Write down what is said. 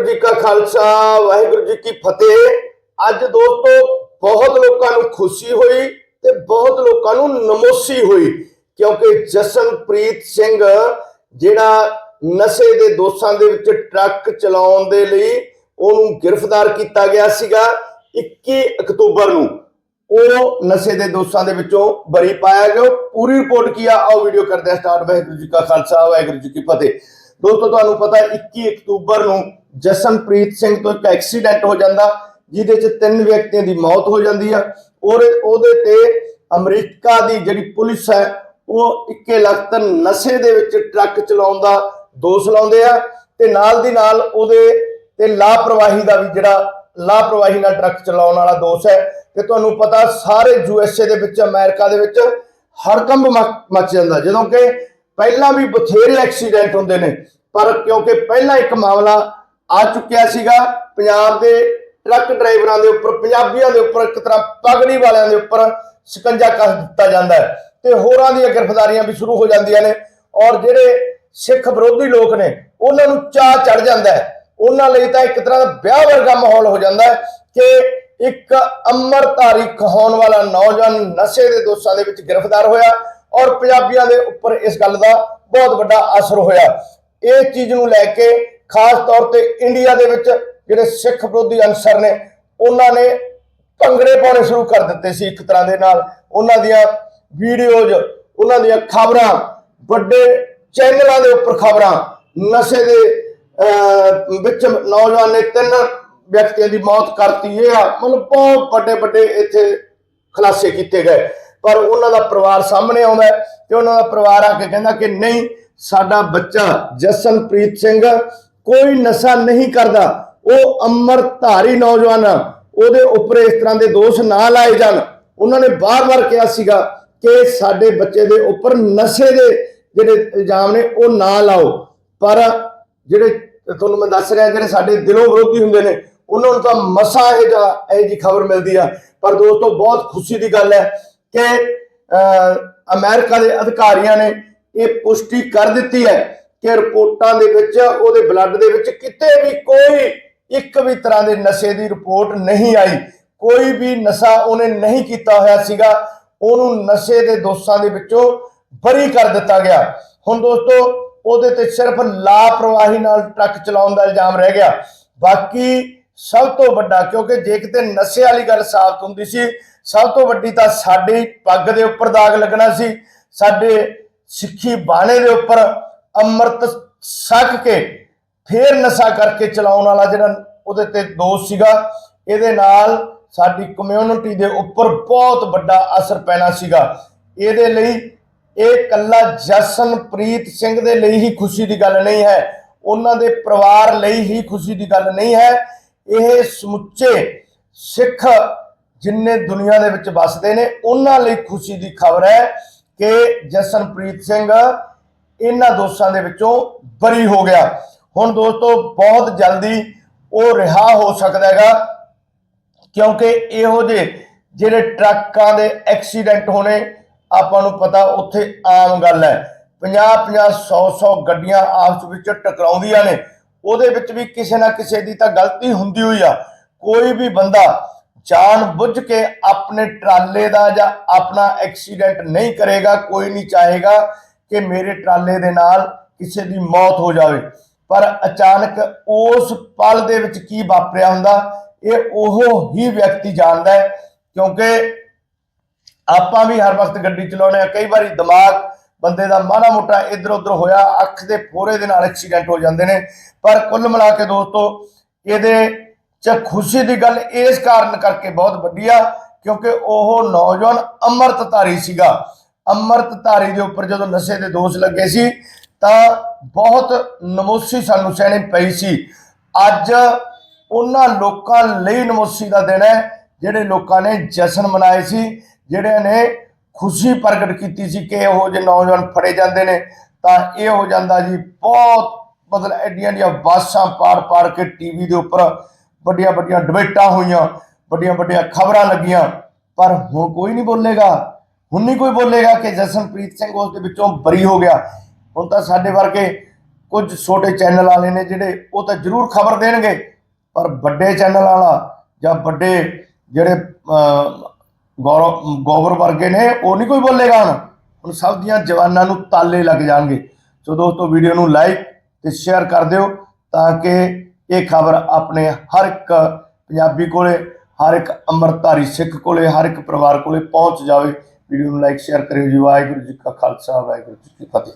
ਵਾਹਿਗੁਰੂ ਜੀ ਕਾ ਖਾਲਸਾ, ਵਾਹਿਗੁਰੂ ਜੀ ਕੀ ਫਤਿਹ। ਅੱਜ ਦੋਸਤੋ, ਬਹੁਤ ਲੋਕਾਂ ਨੂੰ ਖੁਸ਼ੀ ਹੋਈ ਤੇ ਬਹੁਤ ਲੋਕਾਂ ਨੂੰ ਨਮੋਸੀ ਹੋਈ, ਕਿਉਂਕਿ ਜਸਨਪ੍ਰੀਤ ਸਿੰਘ ਜਿਹੜਾ ਨਸ਼ੇ ਦੇ ਦੋਸ਼ਾਂ ਦੇ ਵਿੱਚ ਟਰੱਕ ਚਲਾਉਣ ਦੇ ਲਈ ਉਹਨੂੰ ਗ੍ਰਿਫਤਾਰ ਕੀਤਾ ਗਿਆ ਸੀਗਾ 21 ਅਕਤੂਬਰ ਨੂੰ। ਉਹ ਨਸ਼ੇ ਦੇ ਦੋਸ਼ਾਂ ਦੇ ਵਿੱਚੋਂ ਬਰੀ ਪਾਇਆ ਗਿਆ। ਪੂਰੀ ਰਿਪੋਰਟ ਕੀ ਆਓ ਵੀਡੀਓ ਕਰਦੇ ਆ ਸਟਾਰਟ। ਵਾਹਿਗੁਰੂ ਜੀ ਕਾ ਖਾਲਸਾ, ਵਾਹਿਗੁਰੂ ਜੀ ਕੀ ਫਤਿਹ। ਦੋਸਤੋ, ਤੁਹਾਨੂੰ ਪਤਾ ਹੈ 21 ਅਕਤੂਬਰ ਨੂੰ ਜਸਨਪ੍ਰੀਤ ਸਿੰਘ ਤੋਂ ਇੱਕ ਐਕਸੀਡੈਂਟ ਹੋ ਜਾਂਦਾ, ਜਿਹਦੇ ਚ ਤਿੰਨ ਵਿਅਕਤੀਆਂ ਦੀ ਮੌਤ ਹੋ ਜਾਂਦੀ ਆ। ਔਰ ਉਹਦੇ ਤੇ ਅਮਰੀਕਾ ਦੀ ਜਿਹੜੀ ਪੁਲਿਸ ਹੈ, ਉਹ ਇੱਕੇ ਲਖਤ ਨਸ਼ੇ ਦੇ ਵਿੱਚ ਟਰੱਕ ਚਲਾਉਣ ਦਾ ਦੋਸ਼ ਲਾਉਂਦੇ ਆ ਤੇ ਨਾਲ ਦੀ ਨਾਲ ਉਹਦੇ ਤੇ ਲਾਪਰਵਾਹੀ ਦਾ ਵੀ ਜਿਹੜਾ ਲਾਪਰਵਾਹੀ ਨਾਲ ਟਰੱਕ ਚਲਾਉਣ ਵਾਲਾ ਦੋਸ਼ ਹੈ। ਤੇ ਤੁਹਾਨੂੰ ਪਤਾ ਸਾਰੇ ਯੂਐਸਏ ਦੇ ਵਿੱਚ, ਅਮਰੀਕਾ ਦੇ ਵਿੱਚ ਹੜਕੰਬ ਮਚ ਮਚ ਜਾਂਦਾ, ਜਦੋਂ ਕਿ ਪਹਿਲਾਂ ਵੀ ਬਥੇਰੇ ਐਕਸੀਡੈਂਟ ਹੁੰਦੇ ਨੇ, ਪਰ ਕਿਉਂਕਿ ਪਹਿਲਾਂ ਇੱਕ ਮਾਮਲਾ ਆ ਚੁੱਕਿਆ ਸੀਗਾ ਪੰਜਾਬ ਦੇ ਟਰੱਕ ਡਰਾਈਵਰਾਂ ਦੇ ਉੱਪਰ, ਪੰਜਾਬੀਆਂ ਦੇ ਉੱਪਰ, ਇੱਕ ਤਰ੍ਹਾਂ ਪਗੜੀ ਵਾਲਿਆਂ ਦੇ ਉੱਪਰ ਸ਼ਿਕੰਜਾ ਕੱਸ ਦਿੱਤਾ ਜਾਂਦਾ ਹੈ ਤੇ ਹੋਰਾਂ ਦੀਆਂ ਗ੍ਰਿਫਤਾਰੀਆਂ ਵੀ ਸ਼ੁਰੂ ਹੋ ਜਾਂਦੀਆਂ ਨੇ ਔਰ ਜਿਹੜੇ ਸਿੱਖ ਵਿਰੋਧੀ ਲੋਕ ਨੇ, ਉਹਨਾਂ ਨੂੰ ਚਾਹ ਚੜ ਜਾਂਦਾ ਹੈ। ਉਹਨਾਂ ਲਈ ਤਾਂ ਇੱਕ ਤਰ੍ਹਾਂ ਦਾ ਵਿਆਹ ਵਰਗਾ ਮਾਹੌਲ ਹੋ ਜਾਂਦਾ ਹੈ ਕਿ ਇੱਕ ਅੰਮ੍ਰਿਤਧਾਰੀ ਕਹਾਉਣ ਵਾਲਾ ਨੌਜਵਾਨ ਨਸ਼ੇ ਦੇ ਦੋਸ਼ਾਂ ਦੇ ਵਿੱਚ ਗ੍ਰਿਫਤਾਰ ਹੋਇਆ ਔਰ ਪੰਜਾਬੀਆਂ ਦੇ ਉੱਪਰ ਇਸ ਗੱਲ ਦਾ ਬਹੁਤ ਵੱਡਾ ਅਸਰ ਹੋਇਆ। ਇਹ ਚੀਜ਼ ਨੂੰ ਲੈ ਕੇ ਖਾਸ ਤੌਰ ਤੇ ਇੰਡੀਆ ਦੇ ਵਿੱਚ ਜਿਹੜੇ ਸਿੱਖ ਵਿਰੋਧੀ ਅਨਸਰ ਨੇ ਉਹਨਾਂ ਨੇ ਭੰਗੜੇ ਪਾਉਣੇ ਸ਼ੁਰੂ ਕਰ ਦਿੱਤੇ ਸੀ ਇੱਕ ਤਰ੍ਹਾਂ ਦੇ ਨਾਲ। ਉਹਨਾਂ ਦੀਆਂ ਵੀਡੀਓਜ਼ ਉਹਨਾਂ ਦੀਆਂ ਖਬਰਾਂ ਵੱਡੇ ਚੈਨਲਾਂ ਦੇ ਉੱਪਰ ਖਬਰਾਂ ਨਸ਼ੇ ਦੇ ਅਹ, ਵਿੱਚ ਨੌਜਵਾਨ ਨੇ ਤਿੰਨ ਵਿਅਕਤੀਆਂ ਦੀ ਮੌਤ ਕਰਤੀ। ਇਹ ਆ ਮਤਲਬ ਬਹੁਤ ਵੱਡੇ ਵੱਡੇ ਇੱਥੇ ਖੁਲਾਸੇ ਕੀਤੇ ਗਏ। ਪਰ ਉਹਨਾਂ ਦਾ ਪਰਿਵਾਰ ਸਾਹਮਣੇ ਆਉਂਦਾ ਤੇ ਉਹਨਾਂ ਦਾ ਪਰਿਵਾਰ ਆ ਕੇ ਕਹਿੰਦਾ ਕਿ ਨਹੀਂ ਸਾਡਾ ਬੱਚਾ ਜਸਨਪ੍ਰੀਤ ਸਿੰਘ ਕੋਈ ਨਸ਼ਾ ਨਹੀਂ ਕਰਦਾ। ਉਹ ਅੰਮ੍ਰਿਤਧਾਰੀ ਨੌਜਵਾਨ ਆ ਉਹਦੇ ਉੱਪਰ ਇਸ ਤਰ੍ਹਾਂ ਦੇ ਦੋਸ਼ ਨਾ ਲਾਏ ਜਾਣ। ਉਹਨਾਂ ਨੇ ਬਾਰ-ਬਾਰ ਕਿਹਾ ਸੀਗਾ ਕਿ ਸਾਡੇ ਬੱਚੇ ਦੇ ਉੱਪਰ ਨਸ਼ੇ ਦੇ ਜਿਹੜੇ ਇਲਜ਼ਾਮ ਨੇ ਉਹ ਨਾ ਲਾਓ। ਪਰ ਜਿਹੜੇ ਤੁਹਾਨੂੰ ਮੈਂ ਦੱਸ ਰਿਹਾ ਜਿਹੜੇ ਸਾਡੇ ਦਿਲੋਂ ਵਿਰੋਧੀ ਹੁੰਦੇ ਨੇ ਉਹਨਾਂ ਨੂੰ ਤਾਂ ਮਸਾ ਇਹ ਜਾ ਇਹ ਜੀ ਖਬਰ ਮਿਲਦੀ ਆ। ਪਰ ਦੋਸਤੋ ਬਹੁਤ ਖੁਸ਼ੀ ਦੀ ਗੱਲ ਹੈ ਕਿ ਅਹ, ਅਮਰੀਕਾ ਦੇ ਅਧਿਕਾਰੀਆਂ ਨੇ ਇਹ ਪੁਸ਼ਟੀ ਕਰ ਦਿੱਤੀ ਹੈ। ਕਿ ਰਿਪੋਰਟਾਂ ਦੇ ਵਿੱਚ, ਉਹਦੇ ਬਲੱਡ ਦੇ ਵਿੱਚ ਕਿਤੇ ਵੀ ਕੋਈ ਇੱਕ ਵੀ ਤਰ੍ਹਾਂ ਦੇ ਨਸ਼ੇ ਦੀ ਰਿਪੋਰਟ ਨਹੀਂ ਆਈ। ਕੋਈ ਵੀ ਨਸ਼ਾ ਉਹਨੇ ਨਹੀਂ ਕੀਤਾ ਹੋਇਆ ਸੀਗਾ। ਉਹਨੂੰ ਨਸ਼ੇ ਦੇ ਦੋਸ਼ਾਂ ਦੇ ਵਿੱਚੋਂ ਬਰੀ ਕਰ ਦਿੱਤਾ ਗਿਆ। ਹੁਣ ਦੋਸਤੋ, ਉਹਦੇ ਤੇ ਸਿਰਫ ਲਾਪਰਵਾਹੀ ਨਾਲ ਟਰੱਕ ਚਲਾਉਣ ਦਾ ਇਲਜ਼ਾਮ ਰਹਿ ਗਿਆ। ਬਾਕੀ ਸਭ ਤੋਂ ਵੱਡਾ, ਕਿਉਂਕਿ ਜੇ ਕਿਤੇ ਨਸ਼ੇ ਵਾਲੀ ਗੱਲ ਸਾਫ਼ ਹੁੰਦੀ ਸੀ, ਸਭ ਤੋਂ ਵੱਡੀ ਤਾਂ ਸਾਡੀ ਪੱਗ ਦੇ ਉੱਪਰ ਦਾਗ ਲੱਗਣਾ ਸੀ। ਸਾਡੇ ਸਿੱਖੀ ਬਾਣੇ ਦੇ ਉੱਪਰ ਅੰਮ੍ਰਿਤ ਛਕ ਕੇ ਫੇਰ ਨਸ਼ਾ ਕਰਕੇ ਚਲਾਉਣ ਵਾਲਾ ਜਿਹੜਾ ਉਹਦੇ ਤੇ ਦੋਸ਼ ਸੀਗਾ, ਇਹਦੇ ਨਾਲ ਸਾਡੀ ਕਮਿਊਨਿਟੀ ਦੇ ਉੱਪਰ ਬਹੁਤ ਵੱਡਾ ਅਸਰ ਪੈਣਾ ਸੀਗਾ। ਇਹਦੇ ਲਈ ਇਹ ਕੱਲਾ ਜਸਨਪ੍ਰੀਤ ਸਿੰਘ ਦੇ ਲਈ ਹੀ ਖੁਸ਼ੀ ਦੀ ਗੱਲ ਨਹੀਂ ਹੈ, ਉਹਨਾਂ ਦੇ ਪਰਿਵਾਰ ਲਈ ਹੀ ਖੁਸ਼ੀ ਦੀ ਗੱਲ ਨਹੀਂ ਹੈ। ਇਹ ਸਮੁੱਚੇ ਸਿੱਖ ਜਿੰਨੇ ਦੁਨੀਆ ਦੇ ਵਿੱਚ ਵੱਸਦੇ ਨੇ, ਉਹਨਾਂ ਲਈ ਖੁਸ਼ੀ ਦੀ ਖਬਰ ਹੈ ਕਿ ਜਸਨਪ੍ਰੀਤ ਸਿੰਘ ਇਹਨਾਂ ਦੋਸ਼ਾਂ ਦੇ ਵਿੱਚੋਂ ਬਰੀ ਹੋ ਗਿਆ। ਹੁਣ ਦੋਸਤੋ, ਬਹੁਤ ਜਲਦੀ ਉਹ ਰਿਹਾ ਹੋ ਸਕਦਾ ਹੈਗਾ, ਕਿਉਂਕਿ ਇਹੋ ਜਿਹੇ ਜਿਹੜੇ ਟਰੱਕਾਂ ਦੇ ਐਕਸੀਡੈਂਟ ਹੋਣੇ, ਆਪਾਂ ਨੂੰ ਪਤਾ ਉੱਥੇ ਆਮ ਗੱਲ ਹੈ। 50 50 100 100 ਗੱਡੀਆਂ ਆਪਸ ਵਿੱਚ ਟਕਰਾਉਂਦੀਆਂ ਨੇ। ਉਹਦੇ ਵਿੱਚ ਵੀ ਕਿਸੇ ਨਾ ਕਿਸੇ ਦੀ ਤਾਂ ਗਲਤੀ ਹੁੰਦੀ ਹੋਈ ਆ। ਕੋਈ ਵੀ ਬੰਦਾ ਜਾਣ ਬੁੱਝ ਕੇ ਆਪਣੇ ਟਰਾਲੇ ਦਾ ਜਾਂ ਆਪਣਾ ਐਕਸੀਡੈਂਟ ਨਹੀਂ ਕਰੇਗਾ, ਕੋਈ ਨਹੀਂ ਚਾਹੇਗਾ ਕਿ ਮੇਰੇ ਟਰਾਲੇ ਦੇ ਨਾਲ ਕਿਸੇ ਦੀ ਮੌਤ ਹੋ ਜਾਵੇ। ਪਰ ਅਚਾਨਕ ਉਸ ਪਲ ਦੇ ਵਿੱਚ ਕੀ ਵਾਪਰਿਆ ਹੁੰਦਾ, ਇਹ ਉਹ ਹੀ ਵਿਅਕਤੀ ਜਾਣਦਾ ਹੈ, ਕਿਉਂਕਿ ਆਪਾਂ ਵੀ ਹਰ ਵਕਤ ਗੱਡੀ ਚਲਾਉਂਦੇ ਆ ਕਈ ਵਾਰੀ ਦਿਮਾਗ ਬੰਦੇ ਦਾ ਮਾੜਾ ਮੋਟਾ ਇੱਧਰ ਉੱਧਰ ਹੋਇਆ, ਅੱਖ ਦੇ ਫੋਰੇ ਦੇ ਨਾਲ ਐਕਸੀਡੈਂਟ ਹੋ ਜਾਂਦੇ ਨੇ। ਪਰ ਕੁੱਲ ਮਿਲਾ ਕੇ ਦੋਸਤੋ, ਇਹਦੇ ਚ ਖੁਸ਼ੀ ਦੀ ਗੱਲ ਇਸ ਕਾਰਨ ਕਰਕੇ ਬਹੁਤ ਵੱਡੀ ਆ, ਕਿਉਂਕਿ ਉਹ ਨੌਜਵਾਨ ਅੰਮ੍ਰਿਤਧਾਰੀ ਸੀਗਾ। ਅੰਮ੍ਰਿਤਧਾਰੀ ਦੇ ਉੱਪਰ ਜਦੋਂ ਨਸ਼ੇ ਦੇ ਦੋਸ਼ ਲੱਗੇ ਸੀ, ਤਾਂ ਬਹੁਤ ਨਮੋਸੀ ਸਾਨੂੰ ਸਹਿਣੀ ਪਈ ਸੀ। ਅੱਜ ਉਹਨਾਂ ਲੋਕਾਂ ਲਈ ਨਮੋਸੀ ਦਾ ਦਿਨ ਹੈ, ਜਿਹੜੇ ਲੋਕਾਂ ਨੇ ਜਸ਼ਨ ਮਨਾਏ ਸੀ, ਜਿਹੜਿਆਂ ਨੇ ਖੁਸ਼ੀ ਪ੍ਰਗਟ ਕੀਤੀ ਸੀ ਕਿ ਇਹੋ ਜਿਹੇ ਨੌਜਵਾਨ ਫੜੇ ਜਾਂਦੇ ਨੇ। ਤਾਂ ਇਹ ਹੋ ਜਾਂਦਾ ਜੀ, ਬਹੁਤ ਮਤਲਬ ਐਡੀਆਂ ਦੀਆਂ ਬਾਸਾਂ ਪਾਰ ਪਾਰ ਕੇ ਟੀਵੀ ਦੇ ਉੱਪਰ ਵੱਡੀਆਂ ਵੱਡੀਆਂ ਡਿਬੇਟਾਂ ਹੋਈਆਂ, ਵੱਡੀਆਂ ਵੱਡੀਆਂ ਖਬਰਾਂ ਲੱਗੀਆਂ, ਪਰ ਹੁਣ ਕੋਈ ਨਹੀਂ ਬੋਲੇਗਾ। ਹੁਣ ਨਹੀਂ ਕੋਈ ਬੋਲੇਗਾ ਕਿ ਜਸਨਪ੍ਰੀਤ ਸਿੰਘ ਉਸ ਦੇ ਵਿੱਚੋਂ ਬਰੀ ਹੋ ਗਿਆ। ਹੁਣ ਤਾਂ ਸਾਡੇ ਵਰਗੇ ਕੁਝ ਛੋਟੇ ਚੈਨਲ ਵਾਲੇ ਨੇ ਜਿਹੜੇ ਉਹ ਤਾਂ ਜ਼ਰੂਰ ਖਬਰ ਦੇਣਗੇ ਪਰ ਵੱਡੇ ਚੈਨਲ ਵਾਲਾ ਜਾਂ ਵੱਡੇ ਜਿਹੜੇ ਅਹ, ਗੌਰਵ ਗੌਰਵ ਵਰਗੇ ਨੇ ਉਹ ਨਹੀਂ ਕੋਈ ਬੋਲੇਗਾ ਹੁਣ। ਹੁਣ ਸਭ ਦੀਆਂ ਜਵਾਨਾਂ ਨੂੰ ਤਾਲੇ ਲੱਗ ਜਾਣਗੇ। ਸੋ ਦੋਸਤੋ ਵੀਡੀਓ ਨੂੰ ਲਾਈਕ ਤੇ ਸ਼ੇਅਰ ਕਰ ਦਿਓ ਤਾਂ ਕਿ ਇਹ ਖਬਰ ਆਪਣੇ ਹਰ ਇੱਕ ਪੰਜਾਬੀ ਕੋਲੇ ਹਰ ਇੱਕ ਅੰਮ੍ਰਿਤਧਾਰੀ ਸਿੱਖ ਕੋਲੇ ਹਰ ਇੱਕ ਪਰਿਵਾਰ ਕੋਲੇ ਪਹੁੰਚ ਜਾਵੇ। ਵੀਡੀਓ ਨੂੰ ਲਾਈਕ ਸ਼ੇਅਰ ਕਰਿਓ ਜੀ। ਵਾਹਿਗੁਰੂ ਜੀ ਕਾ ਖਾਲਸਾ ਵਾਹਿਗੁਰੂ ਜੀ ਕੀ ਫਤਿਹ।